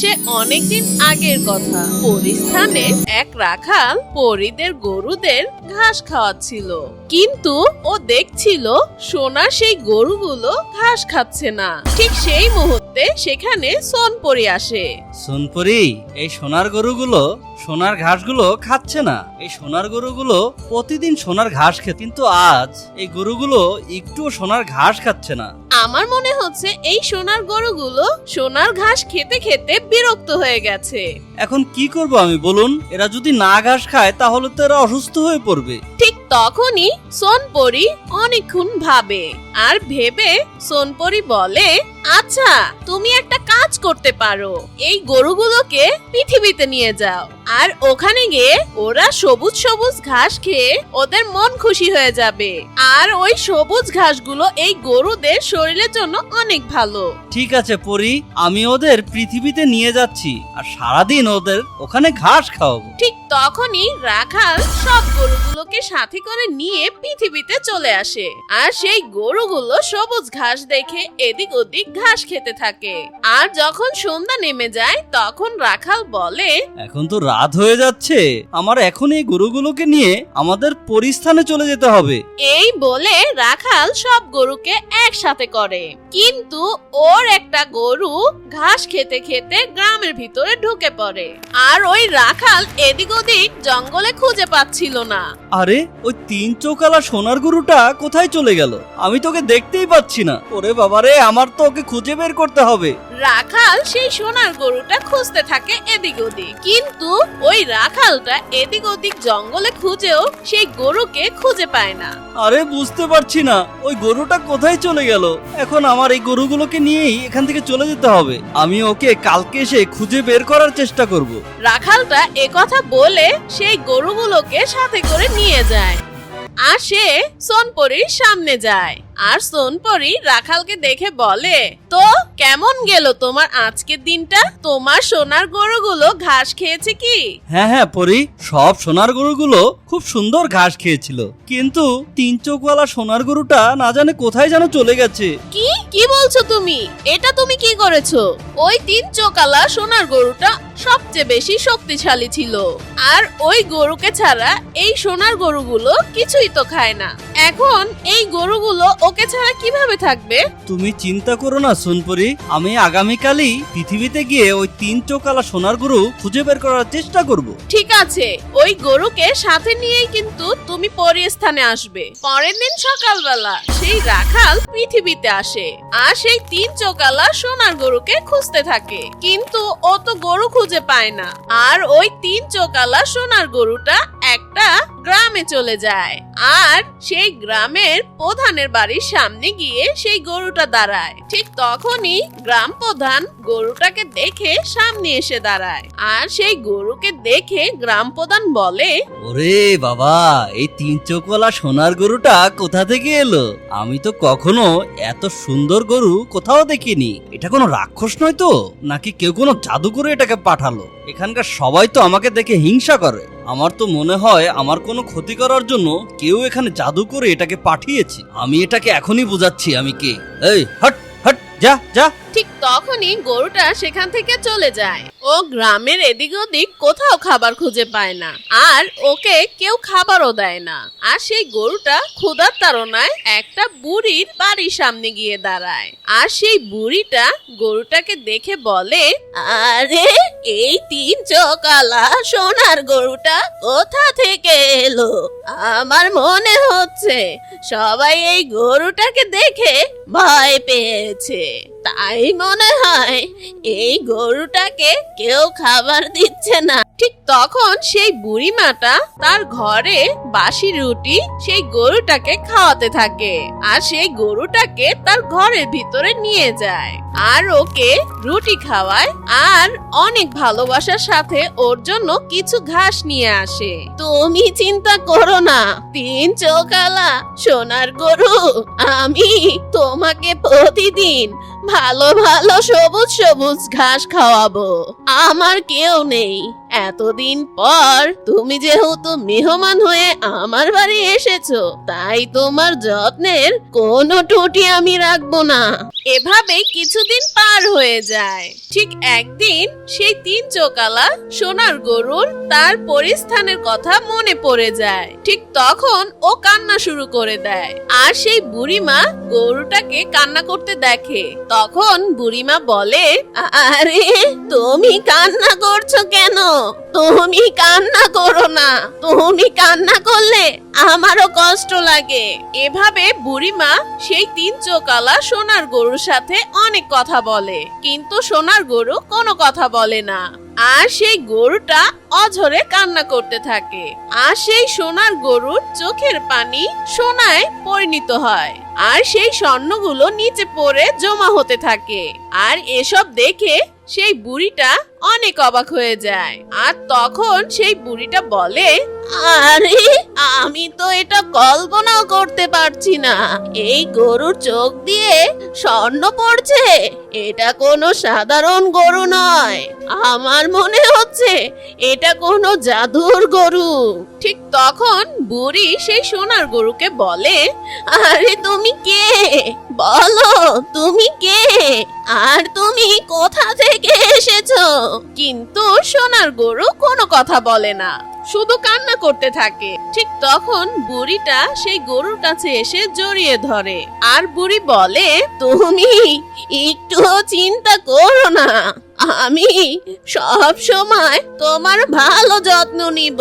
সে অনেকদিন আগের কথা। পরিস্থানে এক রাখাল পরিদের গরুদের ঘাস খাওয়াচ্ছিল। কিন্তু ও দেখছিল সোনা সেই গরুগুলো ঘাস খাচ্ছে না। ঠিক সেই মুহূর্তে সেখানে সোনপরি আসে। সোনপরি, এই সোনার গরুগুলো সোনার ঘাসগুলো খাচ্ছে না। এই সোনার গরুগুলো প্রতিদিন সোনার ঘাস খেত কিন্তু আজ এই গরুগুলো একটুও সোনার ঘাস খাচ্ছে না। আমার মনে হচ্ছে এই সোনার গরুগুলো সোনার ঘাস খেতে খেতে বিরক্ত হয়ে গেছে। এখন কি করব আমি বলুন? এরা যদি না ঘাস খায় তাহলে তো এরা অসুস্থ হয়ে পড়বে। ঠিক তখনই সোনপরি অনেকক্ষণ ভাবে। আর ভেবে সোনপরি বলে আচ্ছা তুমি একটা কাজ করতে পারো। এই গরুগুলোকে পৃথিবীতে নিয়ে যাও। আর ওখানে গিয়ে ওরা সবুজ সবুজ ঘাস খেয়ে ওদের মন খুশি হয়ে যাবে। আর ওই সবুজ ঘাসগুলো এই গরুদের শরীরের জন্য অনেক ভালো। ঠিক আছে পরি আমি ওদের পৃথিবীতে নিয়ে যাচ্ছি আর সারাদিন ওদের ওখানে ঘাস খাওয়াবো। ঠিক তখনই রাখাল সব গরুগুলোকে সাথে করে নিয়ে পৃথিবীতে চলে আসে। আর সেই গরুগুলো সবুজ ঘাস দেখে এদিক ওদিক ঘাস খেতে থাকে। আর যখন সন্ধ্যা নেমে যায় তখন রাখাল বলে এখন তো রাত হয়ে যাচ্ছে। আমার এখন এই গরুগুলোকে নিয়ে আমাদের পরিস্থানে চলে যেতে হবে। এই বলে রাখাল সব গরুকে একসাথে করে। কিন্তু ওর একটা গরু ঘাস খেতে খেতে গ্রামের ভিতরে ঢুকে পড়ে। আর ওই রাখাল এদিক ওদিক জঙ্গলে খুঁজে পাচ্ছিল না। আরে ওই তিন চোকালা সোনার গরুটা কোথায় চলে গেল? আমি তোকে দেখতেই পাচ্ছি না। ওরে বাবারে আমার তো ওকে খুঁজে বের করতে হবে। রাখাল সেই সোনার গরুটা খুঁজতে থাকে এদিক ওদিক। কিন্তু ওই রাখালটা এদিক ওদিক জঙ্গলে খুঁজেও সেই গরুকে খুঁজে পায় না। আরে বুঝতে পারছি না। ওই গরুটা কোথায় চলে গেল? এখন আমার এই গরুগুলোকে নিয়েই এখান থেকে চলে যেতে হবে। আমি ওকে কালকে এসে খুঁজে বের করার চেষ্টা করব। রাখালটা একথা বলে সেই গরুগুলোকে সাথে করে নিয়ে যায়। আর সে সোনপরির সামনে যায়। আর সোনপরি রাখালকে দেখে বলে তো কেমন গেল তোমার আজকের দিনটা? তোমার সোনার গরুগুলো ঘাস খেয়েছে কি? হ্যাঁ হ্যাঁ পরি সব সোনার গরুগুলো খুব সুন্দর ঘাস খেয়েছিল। কিন্তু তিন চোখওয়ালা সোনার গরুটা না জানে কোথায় যেন চলে গেছে। কি? কি বলছো তুমি? এটা তুমি কি করেছ? ওই তিন চোকালা সোনার গরুটা সবচেয়ে বেশি শক্তিশালী ছিল। আর ওই গরুকে ছাড়া এই সোনার গরুগুলো কিছুই তো খায় না। এখন এই গরুগুলো ওকে ছাড়া কীভাবে থাকবে? তুমি চিন্তা করো না সোনপরি। আমি আগামীকালই পৃথিবীতে গিয়ে ওই তিন চোখালা সোনার গরু খুঁজে বের করার চেষ্টা করব। ঠিক আছে ওই গরুকে সাথে নিয়েই কিন্তু তুমি পরিস্থানে আসবে। পরের দিন সকালবেলা সেই রাখাল পৃথিবীতে আসে আর সেই তিন চোকালা সোনার গরুকে খুঁজতে থাকে। কিন্তু ও তো গরু খুঁজে পায় না। আর ওই তিন চোকালা সোনার গরুটা একটা গ্রামে চলে যায়। আর সেই গ্রামের প্রধানের বাড়ির সামনে গিয়ে সেই গরুটা দাঁড়ায়। ঠিক তখনই গ্রাম প্রধান গরুটাকে দেখে সামনে এসে দাঁড়ায়। আর সেই গরুকে দেখে গ্রাম প্রধান বলে, ওরে বাবা, এই তিন চোখওয়ালা সোনার গরুটা কোথা থেকে এলো? আমি তো কখনো এত সুন্দর গরু কোথাও দেখিনি। এটা কোনো রাক্ষস নয় তো? নাকি কেউ কোনো জাদু করে এটাকে পাঠালো? এখানকার সবাই তো আমাকে দেখে হিংসা করে। আমার তো মনে হয় আমার কোনো ক্ষতি করার জন্য কেউ এখানে জাদু করে এটাকে পাঠিয়েছে। আমি এটাকে এখনই বোঝাচ্ছি আমি কে। এই, হট হট, যা যা। ঠিক তখনই গরুটা সেখান থেকে চলে যায়। ও গ্রামের এদিক ওদিক কোথাও খাবার খুঁজে পায় না, আর ওকে কেউ খাবারও দেয় না। আর সেই গরুটা ক্ষুধার তাড়নায় একটা বুড়ির বাড়ির সামনে গিয়ে দাঁড়ায়। আর সেই বুড়িটা গরুটাকে দেখে বলে, আরে, এই তিন চকালা সোনার গরুটা কোথা থেকে এলো? আমার মনে হচ্ছে সবাই এই গরুটাকে দেখে ভয় পেয়েছে। তাই মনে হয় এই গরুটাকে কেউ খাবার দিচ্ছে না। ঠিক তখন সেই বুড়িমাটা তার ঘরে বাসি রুটি সেই গরুটাকে খাওয়াতে থাকে আর সেই গরুটাকে তার ঘরের ভিতরে নিয়ে যায় আর ওকে রুটি খাওয়ায় আর অনেক ভালোবাসার সাথে ওর জন্য কিছু ঘাস নিয়ে আসে। তুমি চিন্তা করো না, তিন চোখালা সোনার গরু, আমি তোমাকে প্রতিদিন ভালো ভালো সবুজ সবুজ ঘাস খাওয়াবো। আমার কেউ নেই। এতদিন পর তুমি যেহেতু মেহমান হয়ে আমার বাড়ি এসেছ, তাই তোমার যত্নের কোনো টুটি আমি রাখব না। এভাবেই কিছুদিন পার হয়ে যায়। ঠিক একদিন সেই তিন চোকালা সোনার গরুর তার পরিস্থানের কথা মনে পড়ে যায়। ঠিক তখন ও কান্না শুরু করে দেয়। আর সেই বুড়িমা গরুটাকে কান্না করতে দেখে। তখন বুড়িমা বলে আরে, তুমি কান্না করছ কেন? তুমি কান্না করো না। তুমি কান্না করলে আমারও কষ্ট লাগে। এভাবে বুড়িমা সেই তিন চোকালা সোনার গরুর সাথে অনেক কথা বলে। কিন্তু সোনার গরু কোনো কথা বলে না। আর সেই গরুটা অঝরে কান্না করতে থাকে। আর সেই সোনার গরুর চোখের পানি সোনায় পরিণত হয়। আর সেই স্বর্ণগুলো নিচে পড়ে জমা হতে থাকে। আর এসব দেখে সেই বুড়িটা অনেক অবাক হয়ে যায়। আর তখন সেই বুড়িটা বলে, আরে, আমি তো এটা কল্পনাও করতে পারছি না। এই গরুর চোখ দিয়ে স্বর্ণ পড়ছে। এটা কোনো সাধারণ গরু নয়। আমার মনে হচ্ছে এটা কোনো জাদুর গরু। ঠিক তখন বুড়ি সেই সোনার গরুকে বলে, আরে তুমি কে? বলো, তুমি কে? আর তুমি কোথা থেকে এসেছ? কিন্তু সোনার গরু কোনো কথা বলে না, শুধু কান্না করতে থাকে। ঠিক তখন বুড়িটা সেই গরুর কাছে এসে জড়িয়ে ধরে আর বুড়ি বলে, তুমি একটু চিন্তা করো না, আমি সব সময় তোমার ভালো যত্ন নিব।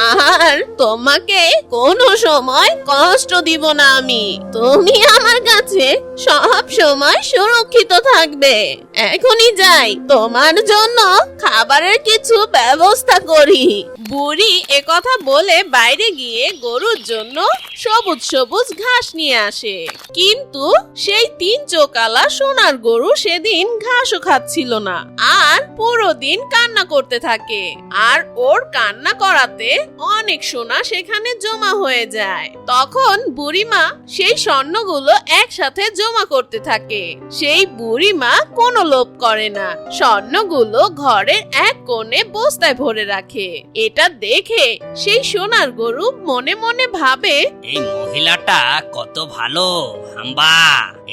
আর তোমাকে কোনো সময় কষ্ট দিব না আমি। তুমি আমার কাছে সব সময় সুরক্ষিত থাকবে। এখনই যাই, তোমার জন্য খাবারের কিছু ব্যবস্থা করি। বুড়ি একথা বলে বাইরে গিয়ে গরুর জন্য সবুজ সবুজ ঘাস নিয়ে আসে। কিন্তু সেই তিন চোকালা সোনার গরু সেদিন ঘাসও খাচ্ছিল না। আর পুরো দিন কান্না করতে থাকে। আর ওর কান্না করাতে অনেক সোনা সেখানে জমা হয়ে যায়। তখন বুড়িমা সেই স্বর্ণগুলো একসাথে জমা করতে থাকে। সেই বুড়িমা কোনো লোভ করে না। স্বর্ণগুলো ঘরের এক কোণে বস্তায় ভরে রাখে। এটা দেখে সেই সোনার গরু মনে মনে ভাবে, এই মহিলাটা কত ভালো, হাম্বা।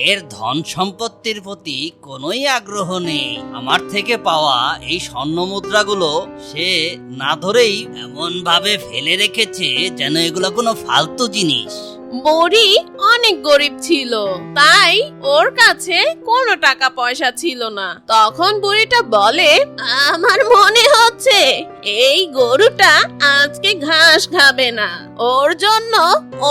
এর ধন সম্পত্তির প্রতি কোনোই আগ্রহ নেই। আমার থেকে পাওয়া এই স্বর্ণ মুদ্রাগুলো সে না ধরেই এমন ভাবে ফেলে রেখেছে যেন এগুলো কোনো ফালতু জিনিস। বুড়ি অনেক গরিব ছিল, তাই ওর কাছে কোনো টাকা পয়সা ছিল না। তখন বুড়িটা বলে, আমার মনে হচ্ছে এই গরুটা আজকে ঘাস খাবে না, ওর জন্য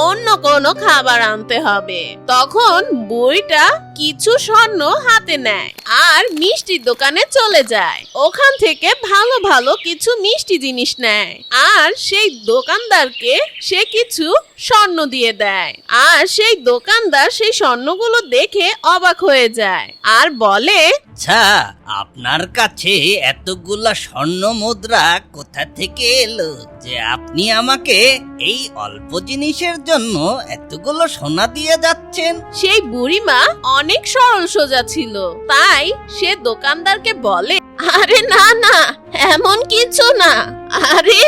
অন্য কোনো খাবার আনতে হবে। তখন বুড়িটা কিছু স্বর্ণ হাতে নেয় আর মিষ্টির দোকানে চলে যায়। ওখান থেকে ভালো ভালো কিছু মিষ্টি জিনিস নেয় আর সেই দোকানদারকে সে কিছু স্বর্ণ দিয়ে দেয়। আর সেই দোকানদার সেই স্বর্ণগুলো দেখে অবাক হয়ে যায় আর বলে আচ্ছা আপনার কাছে এতগুলা স্বর্ণ মুদ্রা কোথা থেকে এলো যে আপনি আমাকে এই অল্প জিনিসের জন্য এতগুলো সোনা দিয়ে যাচ্ছেন? সেই বুড়িমা অনেক সরল সোজা ছিল। তাই সে দোকানদারকে বলে, আরে না না, এমন কিছু না। আরে,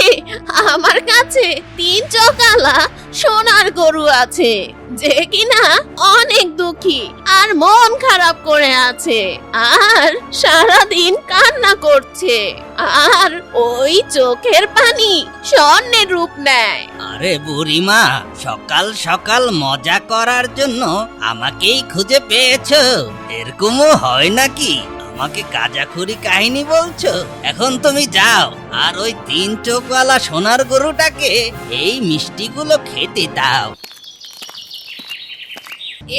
আমার কাছে তিন চকালা সোনার গরু আছে, যে কিনা অনেক দুঃখী আর মন খারাপ করে আছে। আর সারাদিন কান্না করছে, আর ওই চোখের পানি স্বর্ণের রূপ নেয়। আরে বুড়িমা, সকাল সকাল মজা করার জন্য আমাকেই খুঁজে পেয়েছ। এরকমও হয় নাকি? আমাকে কাজাখুরি কাহিনী বলছো? এখন তুমি যাও আর ওই তিন চোখওয়ালা সোনার গরুটাকে এই মিষ্টিগুলো খেতে দাও।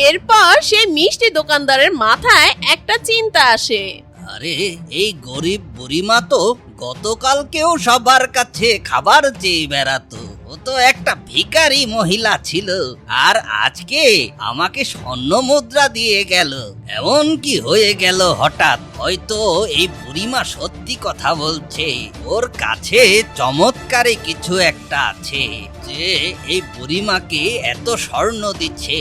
এরপর সে মিষ্টি দোকানদারের মাথায় একটা চিন্তা আসে। আরে এই গরিব বুড়িমা তো গতকালকেও সবার কাছে খাবার চেয়ে বেড়াতো। ও তো একটা ভিখারি মহিলা ছিল, আর আজকে আমাকে স্বর্ণ মুদ্রা দিয়ে গেল। এমন কি হয়ে গেল হঠাৎ? হয়তো এই বুড়িমা সত্যি কথা বলছে, ওর কাছে চমৎকারে কিছু একটা আছে যে এই বুড়িমাকে এত স্বর্ণ দিচ্ছে।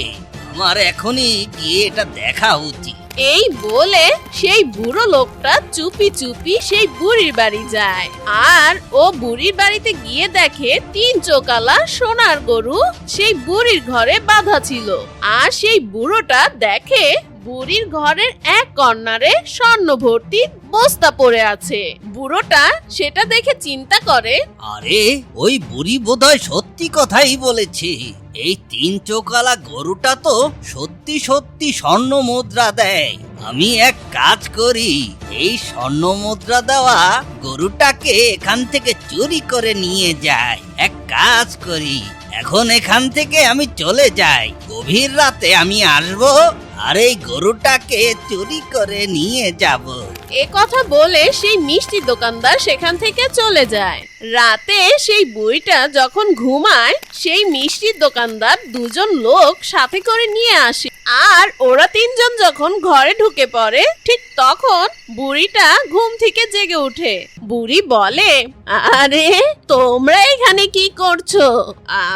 আমার এখনই গিয়ে এটা দেখা উচিত। এই বলে সেই বুড়ো লোকটা চুপি চুপি সেই বুড়ির বাড়ি যায়। আর ও বুড়ির বাড়িতে গিয়ে দেখে তিন চোকালা সোনার গরু সেই বুড়ির ঘরে বাঁধা ছিল। আর সেই বুড়োটা দেখে বুড়ির ঘরের এক কর্নারে স্বর্ণ ভর্তি বস্তা পড়ে আছে। বুড়োটা সেটা দেখে চিন্তা করে, আরে, ওই বুড়ি বোধহয় সত্যি কথাই বলেছে। এই তিন চোকালা গরুটা তো সত্যি সত্যি স্বর্ণ মুদ্রা দেয়। আমি এক কাজ করি, এই স্বর্ণ মুদ্রা দেওয়া গরুটাকে এখান থেকে চুরি করে নিয়ে যায় এক কাজ করি, এখন এখান থেকে আমি চলে যাই। গভীর রাতে আমি আসব আর এই গরুটাকে চুরি করে নিয়ে যাব। এ কথা বলে সেই মিষ্টি দোকানদার সেখান থেকে চলে যায়। রাতে সেই বুড়িটা যখন ঘুমায়, সেই মিষ্টির দোকানদার দুজন লোক সাথে করে নিয়ে আসে। আর ওরা তিনজন যখন ঘরে ঢুকে পড়ে, ঠিক তখন বুড়িটা ঘুম থেকে জেগে ওঠে। বুড়ি বলে, আরে, তোমরা এখানে কি করছ?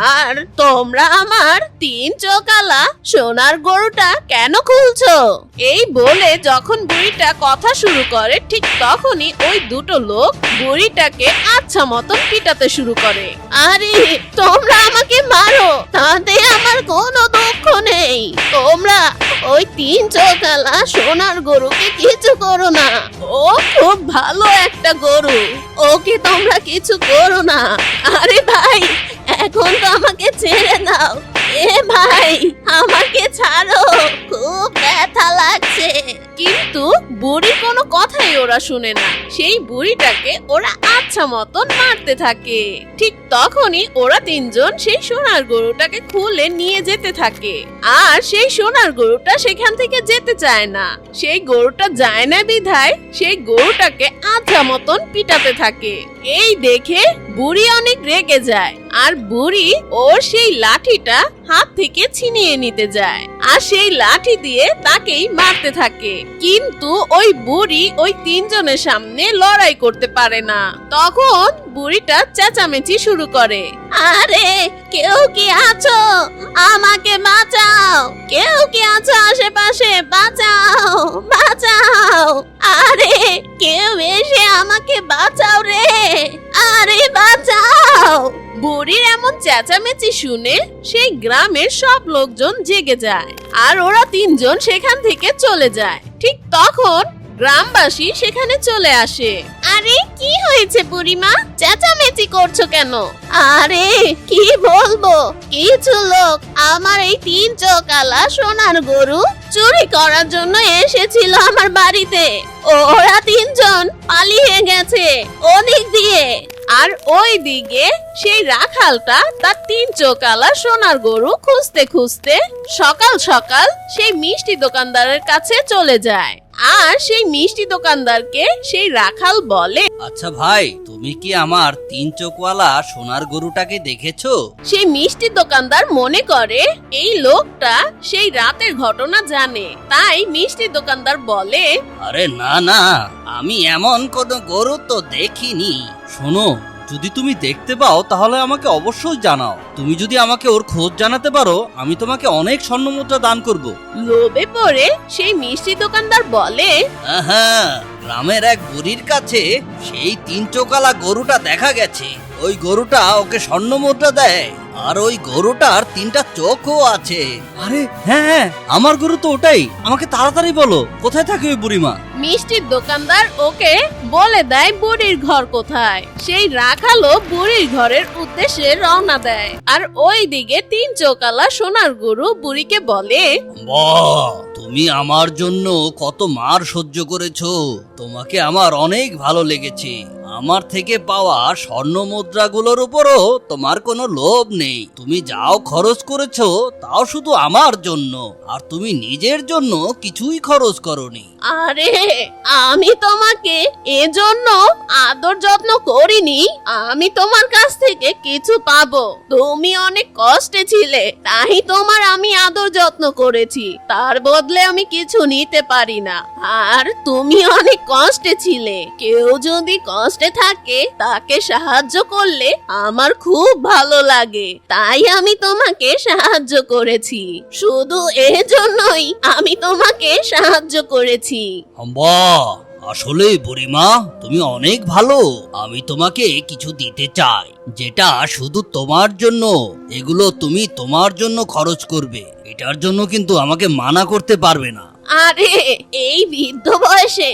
আর তোমরা আমার তিন চোকালা সোনার গরুটা কেন খুলছো? এই বলে যখন বুড়িটা কথা শুরু করে, ঠিক তখনই ওই দুটো লোক বুড়িটাকে আচ্ছা মতন পিটাতে শুরু করে। আরে, তোমরা আমাকে মারো, তাতে আমার কোনো দুঃখ নেই। তোমরা ওই তিন চোখালা সোনার গরুকে কিছু করো না। ও খুব ভালো একটা গরু। ওকে তোমরা কিছু করো না। আরে ভাই, এখন তো আমাকে ছেড়ে দাও। এ ভাই, আমাকে ছাড়ো। খুব ব্যথা লাগছে। কিন্তু বুড়ি কোনো কথাই ওরা শুনে না। সেই বুড়িটাকে ওরা আচ্ছা মতন মারতে থাকে। ঠিক তখনই ওরা তিনজন সেই সোনার গরুটাকে খুলে নিয়ে যেতে থাকে। আর সেই সোনার গরুটা সেখান থেকে যেতে চায় না। সেই গরুটা যায় না বিধায় সেই গরুটাকে আচ্ছা মতন পিটাতে থাকে। এই দেখে বুড়ি অনেক রেগে যায়। আর বুড়ি ওর সেই লাঠিটা হাত থেকে ছিনিয়ে নিতে যায়। আর সেই লাঠি দিয়ে তাকেই মারতে থাকে। কিন্তু ওই বুড়ি ওই তিনজনের সামনে লড়াই করতে পারে না। তখন বুড়িটা চেঁচামেচি শুরু করে। আরে, কেউ কি আছো? আমাকে বাঁচাও। কেউ কি আছো আশেপাশে? বাঁচাও বাঁচাও। আরে, কেউ এসে আমাকে বাঁচাও রে। আরে, বাঁচাও। বুড়ির এমন চেঁচামেচি শুনে সেই গ্রামের সব লোকজন জেগে যায় আর ওরা তিনজন সেখান থেকে চলে যায়। ঠিক তখন গ্রামবাসী সেখানে চলে আসে। আরে, কি হয়েছে বুড়িমা? চেঁচামেচি করছ কেন? আরে, কি বলব? কিছু লোক আমার এই তিন চোকালা সোনার গরু চুরি করার জন্য এসেছিল আমার বাড়িতে। ওরা তিনজন পালিয়ে গেছে অনেক দিয়ে। আর ওই দিকে সেই রাখালটা তার তিন চোখালা সোনার গরু খুঁজতে খুঁজতে সকাল সকাল সেই মিষ্টি দোকানদারের কাছে চলে যায়। আর সেই মিষ্টি দোকানদারকে সেই রাখাল বলে আচ্ছা ভাই তুমি কি আমার তিন চোখওয়ালা সোনার গরুটাকে দেখেছ? সেই মিষ্টি দোকানদার মনে করে এই লোকটা সেই রাতের ঘটনা জানে তাই মিষ্টি দোকানদার বলে আরে না না আমি এমন কোনো গরু তো দেখিনি। শোনো যদি তুমি দেখতে পাও তাহলে আমাকে অবশ্যই জানাও। তুমি যদি আমাকে ওর খোঁজ জানাতে পারো আমি তোমাকে অনেক স্বর্ণমুদ্রা দান করব। লোভে পড়ে সেই মিষ্টি দোকানদার বলে হ্যাঁ গ্রামের এক বুড়ির কাছে সেই তিন চোকালা গরুটা দেখা গেছে। ওই গরুটা ওকে স্বর্ণ মুদ্রা দেয়। আর ওই গরুটার তিনটা চোখও আছে। আরে হ্যাঁ হ্যাঁ আমার গরু তো ওটাই। আমাকে তাড়াতাড়ি বলো কোথায় থাকে ওই বুড়িমা? মিষ্টির দোকানদার ওকে বলে দেয় বুড়ির ঘর কোথায়। সেই রাখালো বুড়ির ঘরের উদ্দেশ্যে রওনা দেয়। আর ওই দিকে তিন চোকালা সোনার গরু বুড়িকে বলে বাহ তুমি আমার জন্য কত মার সহ্য করেছ। তোমাকে আমার অনেক ভালো লেগেছে। আমার থেকে পাওয়া স্বর্ণ মুদ্রাগুলোর উপরও তোমার কোনো লোভ নেই। তুমি যাও খরচ করেছ, তাও শুধু আমার জন্য। আর তুমি নিজের জন্য কিছুই খরচ করনি। আরে, আমি তোমাকে এজন্য আদর যত্ন করিনি। আমি তোমার কাছ থেকে কিছু পাবো। তুমি অনেক কষ্টে ছিলে, তাই তোমার আমি আদর যত্ন করেছি। তার বদলে আমি কিছু নিতে পারি না। আর তুমি অনেক কষ্টে ছিলে। কেউ যদি কষ্টে কষ্টে থাকে, তাকে সাহায্য করলে আমার খুব ভালো লাগে। তাই আমি তোমাকে সাহায্য করেছি। শুধু এজন্যই আমি তোমাকে সাহায্য করেছি। আসলে বুড়িমা, তুমি অনেক ভালো। আমি তোমাকে কিছু দিতে চাই, যেটা শুধু তোমার জন্য। এগুলো তুমি তোমার জন্য খরচ করবে। এটার জন্য কিন্তু আমাকে মানা করতে পারবে না। আরে এই বৃদ্ধ বয়সে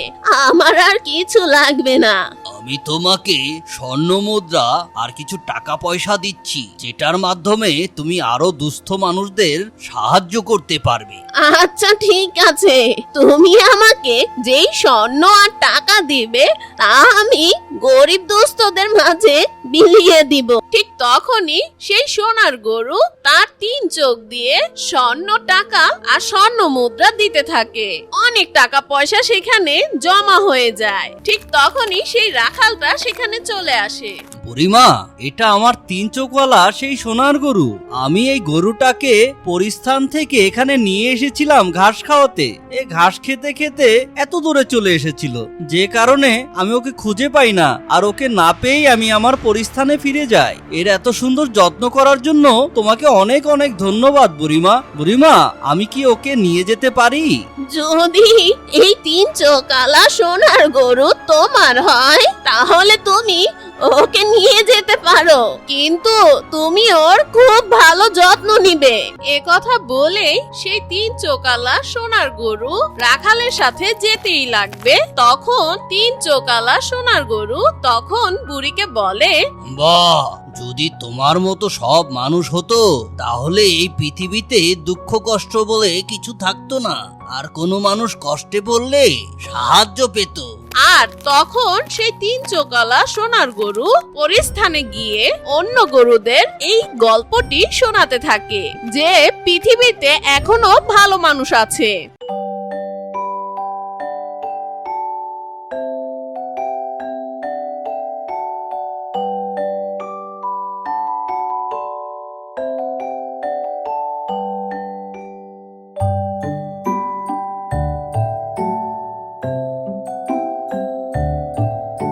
আমার আর কিছু লাগবে না। আমি তোমাকে স্বর্ণ মুদ্রা আর কিছু টাকা পয়সা দিচ্ছি যেটার মাধ্যমে তুমি আরও দুস্থ মানুষদের সাহায্য করতে পারবে। আচ্ছা ঠিক আছে। তুমি আমাকে যেই স্বর্ণ আর টাকা দিবে তা আমি গরিব দুস্থদের মাঝে বিলিয়ে দিব। ঠিক তখনই সেই সোনার গরু তার তিন চোখ দিয়ে স্বর্ণ টাকা আর স্বর্ণ মুদ্রা দিতে থাকে। অনেক টাকা পয়সা সেখানে জমা হয়ে যায়। ঠিক তখনই সেই রাখালটা সেখানে চলে আসে। বুড়িমা এটা আমার তিন চোখওয়ালা সেই সোনার গরু। আমি এই গরুটাকে পরিস্থান থেকে এখানে নিয়ে এসেছিলাম ঘাস খাওয়াতে। এ ঘাস খেতে খেতে এত দূরে চলে এসেছিল। যে কারণে আমি ওকে খুঁজে পাই না, আর ওকে না পেয়েই আমি আমার পরিস্থানে ফিরে যাই। এর এত সুন্দর যত্ন করার জন্য তোমাকে অনেক অনেক ধন্যবাদ বুড়িমা। বুড়িমা, আমি কি ওকে নিয়ে যেতে পারি? যদি এই তিন চোকালা সোনার গরু তোমার হয়, তাহলে তুমি ওকে নিয়ে যেতে পারো। কিন্তু তুমি ওর খুব ভালো যত্ন নিবে। এ কথা বলে সেই তিন চোকালা সোনার গরু রাখালের সাথে যেতেই লাগবে। তখন তিন চোকালা সোনার গরু তখন বুড়িকে বলে, বাহ, যদি তোমার মতো সব মানুষ হতো, তাহলে এই পৃথিবীতে দুঃখ কষ্ট বলে কিছু থাকতো না। আর কোনো মানুষ কষ্টে পড়লে সাহায্য পেত। আর তখন সেই তিন চোকালা সোনার গরু পরিস্থানে গিয়ে অন্য গরুদের এই গল্পটি শোনাতে থাকে, যে পৃথিবীতে এখনও ভালো মানুষ আছে।